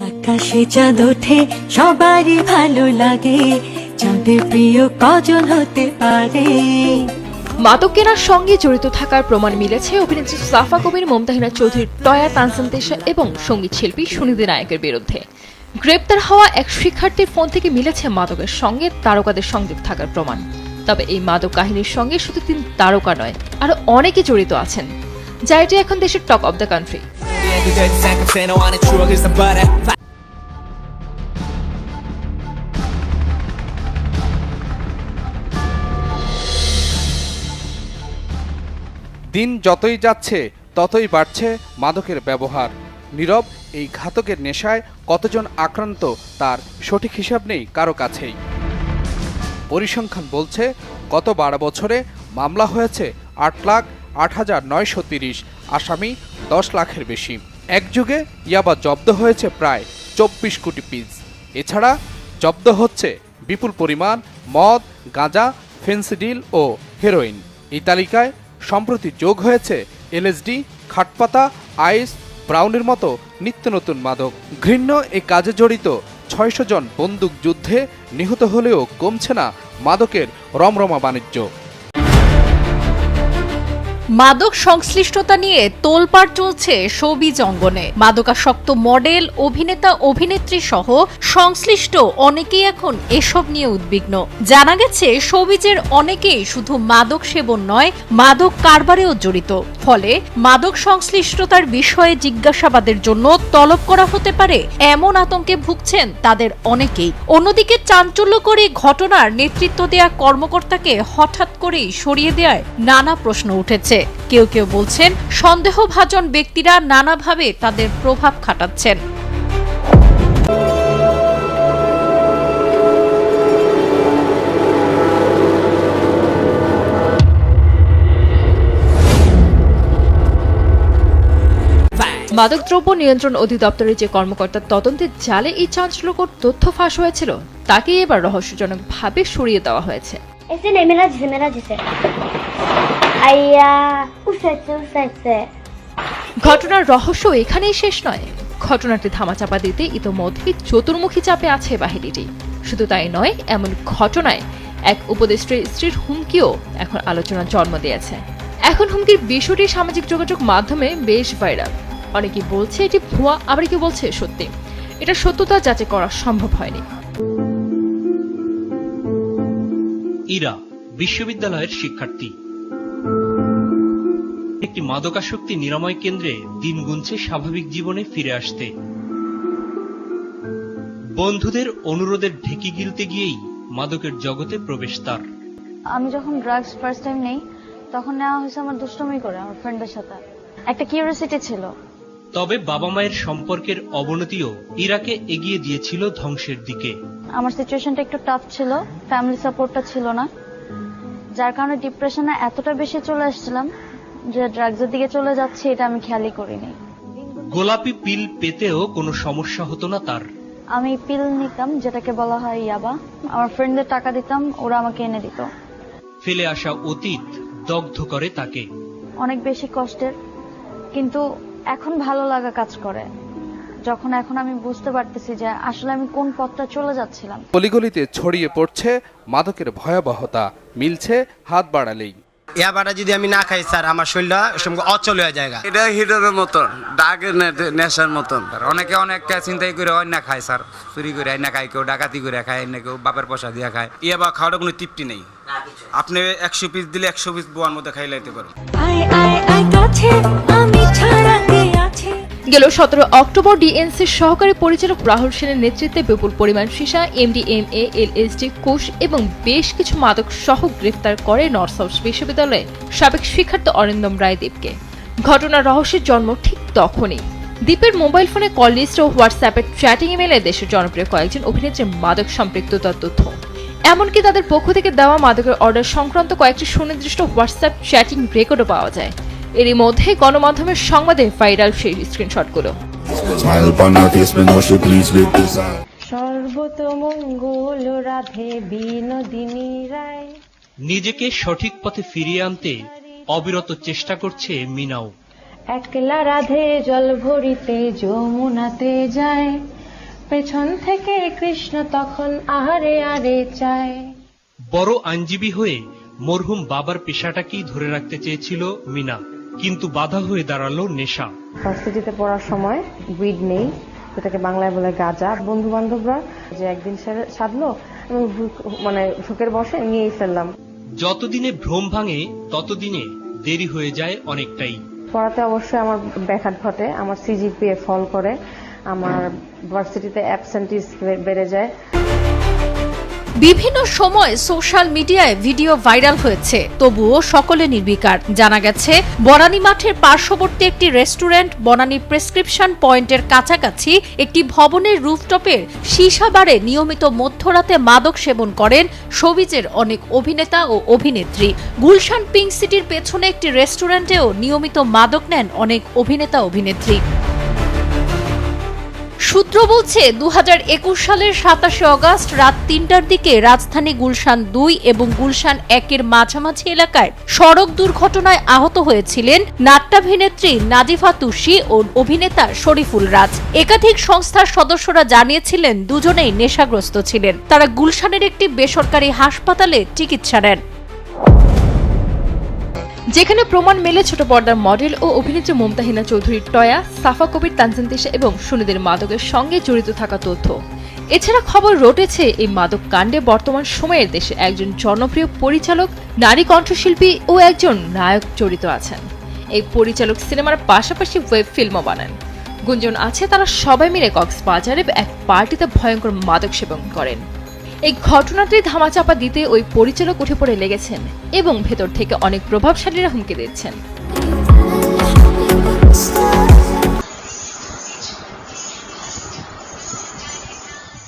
আকাশে চাঁদ ওঠে, সবারই ভালো লাগে। চাঁদের প্রিয় কজন হতে পারে? মাদক কেনার সঙ্গে জড়িত থাকার প্রমাণ মিলেছে অভিনেত্রী সাফা কবির, মমতাহিনা চৌধুরীর টয়া তানসান্তেশা এবং সংগীত শিল্পী সুনিধি নায়কের বিরুদ্ধে। গ্রেপ্তার হওয়া এক শিক্ষার্থীর ফোন থেকে মিলেছে মাদকের সঙ্গে তারকাদের সংযোগ থাকার প্রমাণ। তবে এই মাদক কাহিনীর সঙ্গে শুধু তিন তারকা নয়, আরও অনেকে জড়িত আছেন। যা এটি এখন দেশের টপ অব দ্য কান্ট্রি 그들 생각해 너와는 추억을 선발해 দিন যতই যাচ্ছে ততই বাড়ছে মাদকের ব্যবহার নীরব এই ঘাতকের নেশায় কতজন আক্রান্ত তার সঠিক হিসাব নেই কারো কাছেই পরিসংখ্যান বলছে গত বারো বছরে মামলা হয়েছে আট লাখ আট হাজার নয়শো তিরিশ আসামি দশ লাখের বেশি। এক যুগে ইয়াবা জব্দ হয়েছে প্রায় চব্বিশ কোটি পিস। এছাড়া জব্দ হচ্ছে বিপুল পরিমাণ মদ, গাঁজা ফেন্সিডিল ও হেরোইন। এই তালিকায় সম্প্রতি যোগ হয়েছে এলএসডি, খাটপাতা, আইস, ব্রাউনের মতো নিত্য নতুন মাদক। ঘৃণ্য এই কাজে জড়িত ছয়শো জন বন্দুক যুদ্ধে নিহত হলেও কমছে না মাদকের রমরমা বাণিজ্য। মাদক সংশ্লিষ্টতা নিয়ে তোলপাড় চলছে শোবিজ অঙ্গনে। মাদকাসক্ত মডেল, অভিনেতা, অভিনেত্রী সহ সংশ্লিষ্ট অনেকেই এখন এসব নিয়ে উদ্বিগ্ন। জানা গেছে, শোবিজের অনেকেই শুধু মাদক সেবন নয়, মাদক কারবারেও জড়িত। ফলে মাদক সংশ্লিষ্টতার বিষয়ে জিজ্ঞাসাবাদের জন্য তলব করা হতে পারে এমন আতঙ্কে ভুগছেন তাদের অনেকেই। অন্যদিকে চাঞ্চল্যকরী ঘটনার নেতৃত্ব দেয়া কর্মকর্তাকে হঠাৎ করেই সরিয়ে দেওয়ায় নানা প্রশ্ন উঠেছে। কেউ কেউ বলছেন, সন্দেহভাজন ব্যক্তিরা নানাভাবে তাদের প্রভাব খাটাচ্ছেন। মাদকদ্রব্য নিয়ন্ত্রণ অধিদপ্তরের যে কর্মকর্তার তদন্তে জালে এই চাঞ্চল্যকর তথ্য ফাঁস হয়েছিল, তাকে এবার রহস্যজনকভাবে সরিয়ে দেওয়া হয়েছে। ঘটনার রহস্য এখানেই শেষ নয়। ঘটনাটি ধামাচাপা দিতে ইতোমধ্যেই চতুর্মুখী চাপে আছে বাহিনীটি। শুধু তাই নয় এমন ঘটনায় এক উপদেষ্টের স্ত্রীর হুমকিও এখন আলোচনার জন্ম দিয়েছে। এখন হুমকির বিষয়টি সামাজিক যোগাযোগ মাধ্যমে বেশ ভাইরাল। অনেকে বলছে এটি ভুয়া আবার কেউ বলছে সত্যি। এটা সত্যতা যাচাই করা সম্ভব হয়নি। ইরা বিশ্ববিদ্যালয়ের শিক্ষার্থী। একটি মাদকাসক্তি নিরাময় কেন্দ্রে দিন গুনছে স্বাভাবিক জীবনে ফিরে আসতে। বন্ধুদের অনুরোধের ঢেকি গিলতে গিয়েই মাদকের জগতে প্রবেশ তার। আমি যখন ড্রাগস ফার্স্ট টাইম নেই তখন নেওয়া হয়েছে আমার দুষ্টমি করে আমার ফ্রেন্ডের সাথে। একটা কিউরিয়াসিটি ছিল। তবে বাবা মায়ের সম্পর্কের অবনতিও ইরাকে এগিয়ে দিয়েছিল ধ্বংসের দিকে। আমার সিচুয়েশনটা একটু টাফ ছিল ফ্যামিলি সাপোর্টটা ছিল না। যার কারণে ডিপ্রেশনে এতটা বেশি চলে আসছিলাম যে ড্রাগসের দিকে চলে যাচ্ছে এটা আমি খেয়ালই করিনি। গোলাপি পিল পেতেও কোনো সমস্যা হতো না তার। আমি পিল নিতাম যেটাকে বলা হয় ইয়াবা। আমার ফ্রেন্ডদের টাকা দিতাম ওরা আমাকে এনে দিত। ফেলে আসা অতীত দগ্ধ করে তাকে। অনেক বেশি কষ্টের কিন্তু এখন ভালো লাগা কাজ করে। যখন এখন আমি বুঝতে পারতেছি যে আসলে আমি কোন পথটা চলে যাচ্ছিলাম। অলিগলিতে ছড়িয়ে পড়ছে মাদকের ভয়াবহতা। মিলছে হাত বাড়ালেই। ইয়াবাটা যদি আমি না খাই স্যার আমার শরীরটা সঙ্গে অচল হয়ে যায় এটা হিটারের মতন ডাকের নে- নেশার মতন। অনেকে অনেক চিন্তাই করে অন্য খায় স্যার। চুরি করে অন্য খায় কেউ ডাকাতি করে খায় অন্য কেউ বাপের পয়সা দিয়ে খায়। ইয়াবা খাওয়াটা কোনো তৃপ্তি নেই। আপনি একশো পিস দিলে একশো পিস বোয়ার মধ্যে খাই লাইতে পারো আয় আয় আয় কাছে আমি ছাড়া গেল সতেরো অক্টোবর ডিএনসির সহকারী পরিচালক রাহুল সেনের নেতৃত্বে বিপুল পরিমাণ সীসা, এমডিএমএ, এলএসডি কোষ এবং বেশ কিছু মাদক সহ গ্রেফতার করে নর্থ সাউথ বিশ্ববিদ্যালয়ে সাবেক শিক্ষার্থী অরিন্দম রায় দীপকে ঘটনার রহস্যের জন্ম ঠিক তখনই। দ্বীপের মোবাইল ফোনে কল লিস্ট ও হোয়াটসঅ্যাপের চ্যাটিং মেলে দেশের জনপ্রিয় কয়েকজন অভিনেত্রীর মাদক সম্পৃক্ততার তথ্য। এমনকি তাদের পক্ষ থেকে দেওয়া মাদকের অর্ডার সংক্রান্ত কয়েকটি সুনির্দিষ্ট হোয়াটসঅ্যাপ চ্যাটিং রেকর্ডও পাওয়া যায়। এরই মধ্যে গণমাধ্যমের সংবাদে ভাইরাল সেই স্ক্রিনশটগুলো. সর্বতমঙ্গল রাধে বিনোদিনী রায়। নিজেকে সঠিক পথে ফিরিয়ে আনতে অবিরত চেষ্টা করছে মিনাও। একলা রাধে জল ভরিতে যমুনাতে যায়। পেছন থেকে কৃষ্ণ তখন আহারে আরে চায়। বড় আইনজীবী হয়ে মরহুম বাবার পেশাটাকেই ধরে রাখতে চেয়েছিল মিনা। কিন্তু বাধা হয়ে দাঁড়াল নেশা। ভার্সিটিতে পড়ার সময় উইড নেই যেটাকে বাংলায় বলে গাঁজা। বন্ধু বান্ধবরা যে একদিন সাধলো ভু- মানে ঝুঁকের বসে নিয়েই ফেললাম। যতদিনে ভ্রম ভাঙে ততদিনে দেরি হয়ে যায় অনেকটাই। পড়াতে অবশ্যই আমার ব্যাঘাত ঘটে। আমার সিজিপিএ ফল করে। আমার ভার্সিটিতে অ্যাবসেন্টিস বেড়ে যায়। বিভিন্ন সময় সোশ্যাল মিডিয়ায় ভিডিও ভাইরাল হয়েছে। তবুও সকলে নির্বিকার। জানা গেছে, বনানী মাঠের পার্শ্ববর্তী একটি রেস্টুরেন্ট বনানী প্রেসক্রিপশন পয়েন্টের কাছাকাছি একটি ভবনের রুফটপের সীসা নিয়মিত মধ্যরাতে মাদক সেবন করেন সবিজের অনেক অভিনেতা ও অভিনেত্রী। গুলশান পিঙ্ক সিটির পেছনে একটি রেস্টুরেন্টেও নিয়মিত মাদক নেন অনেক অভিনেতা অভিনেত্রী সূত্র বলছে দু হাজার একুশ সালের সাতাশে অগস্ট রাত তিনটার দিকে রাজধানী গুলশান দুই এবং গুলশান একের মাঝামাঝি এলাকায় সড়ক দুর্ঘটনায় আহত হয়েছিলেন নাট্যাভিনেত্রী নাজিফা তুষি ও অভিনেতা শরীফুল রাজ। একাধিক সংস্থার সদস্যরা জানিয়েছিলেন, দুজনেই নেশাগ্রস্ত ছিলেন। তারা গুলশানের একটি বেসরকারি হাসপাতালে চিকিৎসা নেন। যেখানে প্রমাণ মেলে ছোট পর্দার মডেল ও অভিনেত্রী মমতাহিনা চৌধুরীর টয়া, সাফা কবির তানজিন তিশা এবং সুনিদের মাদকের সঙ্গে জড়িত থাকা তথ্য। এছাড়া খবর রটেছে, এই মাদক কাণ্ডে বর্তমান সময়ের দেশে একজন জনপ্রিয় পরিচালক, নারী কণ্ঠশিল্পী ও একজন নায়ক জড়িত আছেন। এই পরিচালক সিনেমার পাশাপাশি ওয়েব ফিল্মও বানান। গুঞ্জন আছে, তারা সবাই মিলে কক্সবাজারে এক পার্টিতে ভয়ঙ্কর মাদক সেবন করেন। এই ঘটনাটি ধামাচাপা দিতে ওই পরিচালক উঠে পড়ে লেগেছেন এবং ভেতর থেকে অনেক প্রভাবশালীরা হুমকি দিচ্ছেন।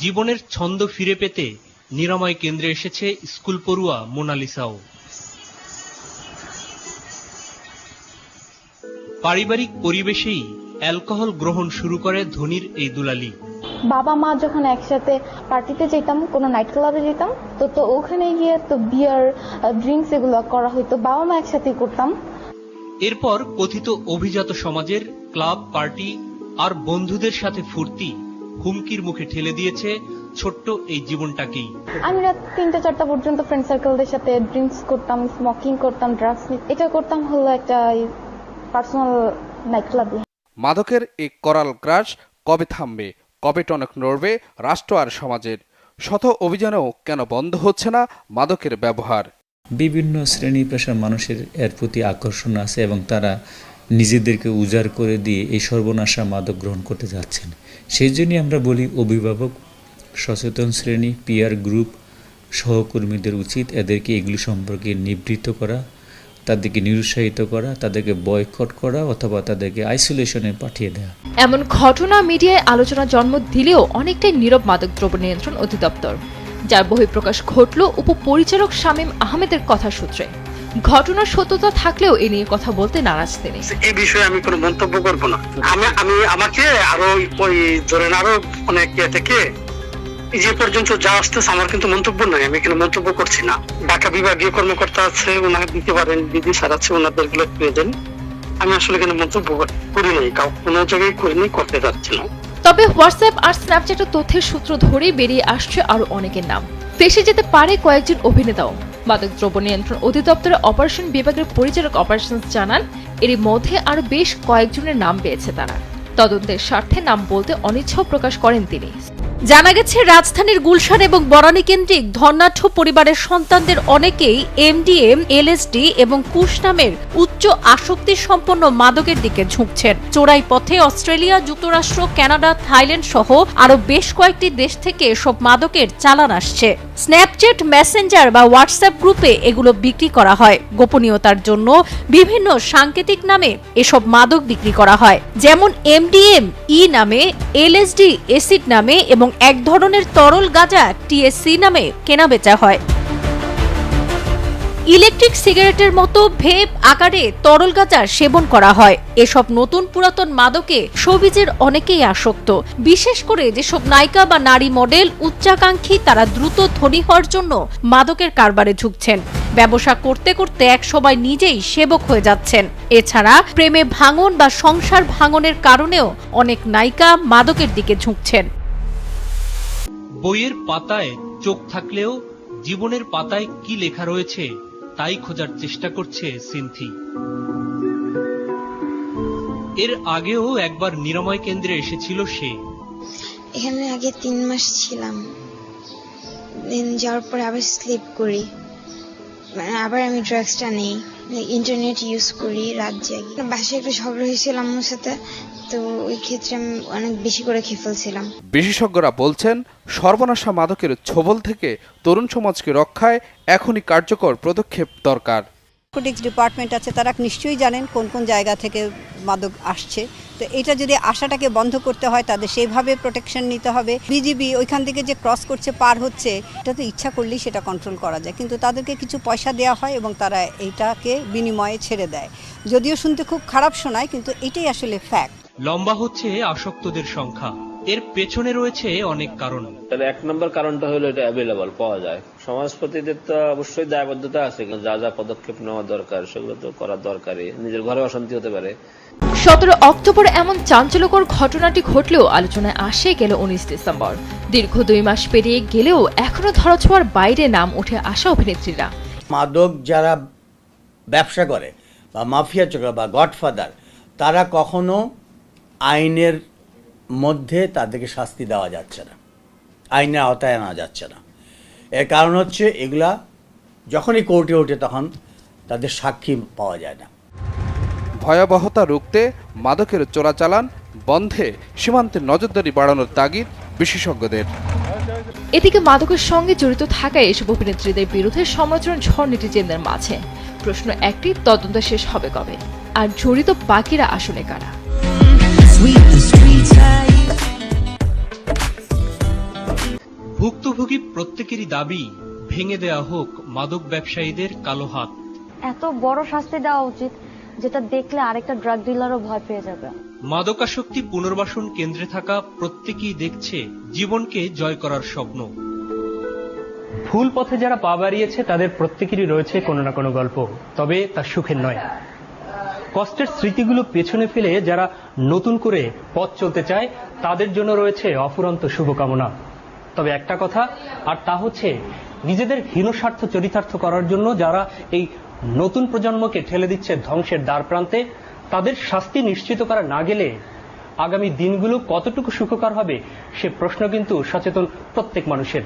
জীবনের ছন্দ ফিরে পেতে নিরাময় কেন্দ্রে এসেছে স্কুল পড়ুয়া মোনালিসাও। পারিবারিক পরিবেশেই অ্যালকোহল গ্রহণ শুরু করে ধনির এই দুলালি। বাবা মা যখন একসাথে পার্টিতে যেতাম কোনো নাইট ক্লাবে যেতাম তো তো ওখানে গিয়ে তো বিয়ার ড্রিঙ্কস এগুলো করা হতো বাবা মা একসাথে করতাম। এরপর কথিত অভিজাত সমাজের ক্লাব পার্টি আর বন্ধুদের সাথে ফুর্তি হুমকির মুখে ঠেলে দিয়েছে ছোট্ট এই জীবনটাকেই। আমি রাত তিনটা চারটা পর্যন্ত ফ্রেন্ড সার্কেলদের সাথে ড্রিঙ্কস করতাম স্মোকিং করতাম ড্রাগস এটা করতাম হলো একটা পার্সোনাল নাইট ক্লাবে মাদকের এই করাল গ্রাস কবে থামবে? কবে টনক নড়বে রাষ্ট্র আর সমাজের। শত অভিযানেও কেন বন্ধ হচ্ছে না মাদকের ব্যবহার? বিভিন্ন শ্রেণি পেশার মানুষের এর প্রতি আকর্ষণ আছে এবং তারা নিজেদেরকে উজাড় করে দিয়ে এই সর্বনাশা মাদক গ্রহণ করতে যাচ্ছেন। সেই জন্যই আমরা বলি অভিভাবক, সচেতন শ্রেণি পিয়ার গ্রুপ সহকর্মীদের উচিত এদেরকে এগুলি সম্পর্কে নিবৃত্ত করা তাদেরকে নিরুৎসাহিত করা তাদেরকে বয়কট করা অথবা তাদেরকে আইসোলেশনে পাঠিয়ে দেওয়া এমন ঘটনা মিডিয়ায় আলোচনা জন্ম দিলেও অনেকটাই নীরব মাদকদ্রব্য নিয়ন্ত্রণ অধিদপ্তর যার বহিঃপ্রকাশ ঘটল উপপরিচালক শামীম আহমেদের কথা সূত্রে। ঘটনার সত্যতা থাকলেও এ নিয়ে কথা বলতে নারাজ তিনি। এই বিষয়ে আমি কোনো মন্তব্য করব না। আমি আমি আমাকে আরও ওই ধরেন আরও অনেক ইয়ে থেকে যে পর্যন্ত যা আসতেছে আমার কিন্তু মন্তব্য নাই, আমি এখানে মন্তব্য করছি না। ঢাকা বিভাগীয় কর্মকর্তা আছে ওনাকে দিতে পারেন, বিধি স্যার আছে, ওনাদেরগুলো পেয়ে দেন। আমি আসলে এখানে মন্তব্য কর- নাই, কাউ কোনো জায়গায় করিনি করতে যাচ্ছি না। তবে হোয়াটসঅ্যাপ আর স্ন্যাপচ্যাটের তথ্যের সূত্র ধরেই বেরিয়ে আসছে আরও অনেকের নাম। ফেসে যেতে পারে কয়েকজন অভিনেতাও। মাদকদ্রব্য নিয়ন্ত্রণ অধিদপ্তরের অপারেশন বিভাগের পরিচালক অপারেশন জানান, এরই মধ্যে আরও বেশ কয়েকজনের নাম পেয়েছে তারা। তদন্তের স্বার্থে নাম বলতে অনিচ্ছাও প্রকাশ করেন তিনি। জানা গেছে, রাজধানীর গুলশান এবং বরানী কেন্দ্রিক ধর্নাঢ্য পরিবারের সন্তানদের অনেকেই এমডিএম, এলএসডি এবং কুশ নামের উচ্চ আসক্তি সম্পন্ন মাদকের দিকে ঝুঁকছেন। চোরাই পথে অস্ট্রেলিয়া, যুক্তরাষ্ট্র, কানাডা, থাইল্যান্ড সহ আরও বেশ কয়েকটি দেশ থেকে এসব মাদকের চালান আসছে। স্ন্যাপচ্যাট মেসেঞ্জার বা হোয়াটসঅ্যাপ গ্রুপে এগুলো বিক্রি করা হয়। গোপনীয়তার জন্য বিভিন্ন সাংকেতিক নামে এসব মাদক বিক্রি করা হয়। যেমন এমডিএম, ই নামে, এলএসডি, এসিড নামে এবং এক ধরনের তরল গাঁজা টিএসসি নামে কেনাবেচা হয়। ইলেকট্রিক সিগারেটের মতো ভেপ আকারে তরল গাঁজার সেবন করা হয়। এসব নতুন পুরাতন মাদকে সবিজের অনেকেই আসক্ত। বিশেষ করে যেসব নায়িকা বা নারী মডেল উচ্চাকাঙ্ক্ষী তারা দ্রুত ধনী হওয়ার জন্য মাদকের কারবারে ঝুঁকছেন। ব্যবসা করতে করতে এক সময় নিজেই সেবক হয়ে যাচ্ছেন। এছাড়া প্রেমে ভাঙন বা সংসার ভাঙনের কারণেও অনেক নায়িকা মাদকের দিকে ঝুঁকছেন। বইয়ের পাতায় চোখ থাকলেও জীবনের পাতায় কি লেখা রয়েছে, তাই খোঁজার চেষ্টা করছে সিনথি। এর আগেও একবার নিরাময় কেন্দ্রে এসেছিল সে। এখানে আগে তিন মাস ছিলাম। যাওয়ার পরে আবার স্লিপ করি। আবার আমি ড্রাগসটা নেই। ইন্টারনেট ইউজ করি রাত জাগি। বাসায় একটু ঝগড়া হয়েছিল আম্মুর সাথে। তো ওই ক্ষেত্রে আমি অনেক বেশি করে খেয়ে ফেলছিলাম। বিশেষজ্ঞরা বলছেন, সর্বনাশা মাদকের ছোবল থেকে তরুণ সমাজকে রক্ষায় এখনই কার্যকর পদক্ষেপ দরকার। নার্কোটিক্স ডিপার্টমেন্ট আছে, তারা নিশ্চয়ই জানেন কোন কোন জায়গা থেকে মাদক আসছে। তো এটা যদি আশাটাকে বন্ধ করতে হয় তাদের সেইভাবে প্রোটেকশন নিতে হবে। বিজিবি ওইখান থেকে যে ক্রস করছে, পার হচ্ছে, এটা তো ইচ্ছা করলেই সেটা কন্ট্রোল করা যায়। কিন্তু তাদেরকে কিছু পয়সা দেওয়া হয় এবং তারা এইটাকে বিনিময়ে ছেড়ে দেয়। যদিও শুনতে খুব খারাপ শোনায়, কিন্তু এটাই আসলে ফ্যাক্ট লম্বা হচ্ছে আসক্তদের সংখ্যা। এর পেছনে রয়েছে অনেক কারণ। তাহলে এক নম্বর কারণটা হলো এটা অ্যাভেলেবল পাওয়া যায়। সমাজপতিদের তো অবশ্যই দায়বদ্ধতা আছে কিন্তু যা যা পদক্ষেপ নেওয়া দরকার সেগুলো তো করা দরকারই। নিজের ঘরে অশান্তি হতে পারে। সতেরো অক্টোবর এমন চাঞ্চল্যকর ঘটনাটি ঘটলেও আলোচনায় আসে গেল উনিশ ডিসেম্বর। দীর্ঘ দুই মাস পেরিয়ে গেলেও এখনও ধরাছোঁয়ার বাইরে নাম উঠে আসা অভিনেত্রীরা। মাদক যারা ব্যবসা করে বা মাফিয়া চক্র বা গডফাদার তারা কখনো আইনের মধ্যে তাদেরকে শাস্তি দেওয়া যাচ্ছে না। আইনের আওতায় আনা যাচ্ছে না। এর কারণ হচ্ছে এগুলা যখনই কোর্টে ওঠে তখন তাদের সাক্ষী পাওয়া যায় না। ভয়াবহতা রুখতে মাদকের চোরাচালান বন্ধে সীমান্তে নজরদারি বাড়ানোর তাগিদ বিশেষজ্ঞদের। এদিকে মাদকের সঙ্গে জড়িত থাকায় এসব অভিনেত্রীদের বিরুদ্ধে সমালোচনার ঝড় নেটিজেনদের মাঝে। প্রশ্ন একটি তদন্ত শেষ হবে কবে? আর জড়িত বাকিরা আসলে কারা? প্রত্যেকেরই দাবি ভেঙে দেয়া হোক মাদক ব্যবসায়ীদের কালো হাত। এত বড় শাস্তি দেওয়া উচিত যেটা দেখলে আরেকটা ড্রাগ ডিলারও ভয় পেয়ে যাবে। মাদকাসক্তি পুনর্বাসন কেন্দ্রে থাকা প্রত্যেকেই দেখছে জীবনকে জয় করার স্বপ্ন। ফুল পথে যারা পা বাড়িয়েছে তাদের প্রত্যেকেরই রয়েছে কোনো না কোনো গল্প তবে তা সুখের নয়। কষ্টের স্মৃতিগুলো পেছনে ফেলে যারা নতুন করে পথ চলতে চায় তাদের জন্য রয়েছে অফুরন্ত শুভকামনা। তবে একটা কথা, আর তা হচ্ছে নিজেদের হীনস্বার্থ চরিতার্থ করার জন্য যারা এই নতুন প্রজন্মকে ঠেলে দিচ্ছে ধ্বংসের দ্বার প্রান্তে, তাদের শাস্তি নিশ্চিত করা না গেলে আগামী দিনগুলো কতটুকু সুখকর হবে, সে প্রশ্ন কিন্তু সচেতন প্রত্যেক মানুষের।